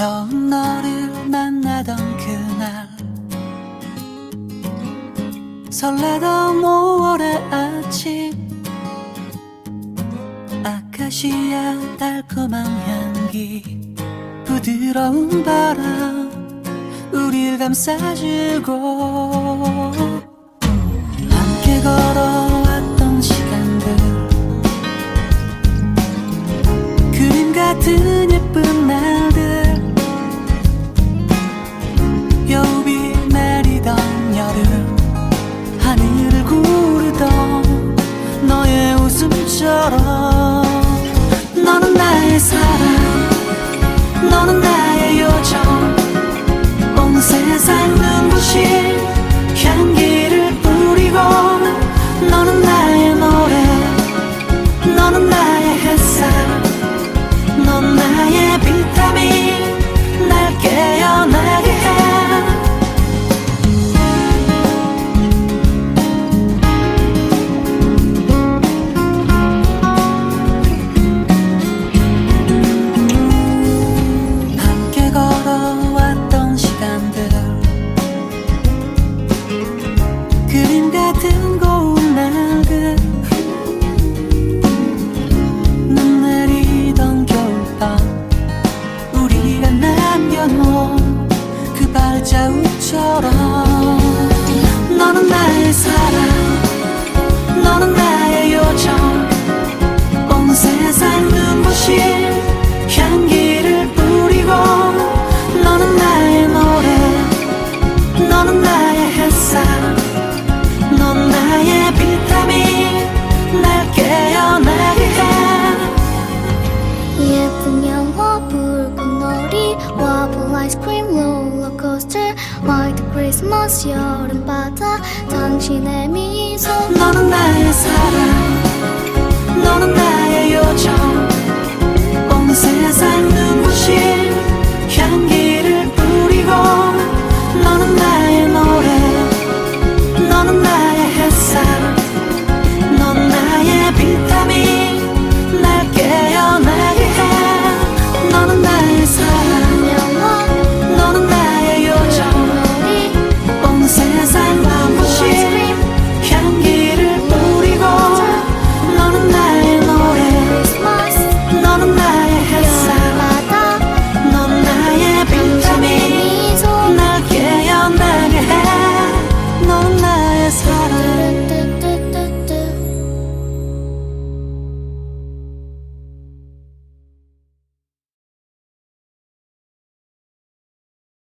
처음 너를 만나던 그날 설레던 5월의 아침 아카시아 달콤한 향기 부드러운 바람 감싸주고 함께 걸 크리스마스 여름바다 당신의 미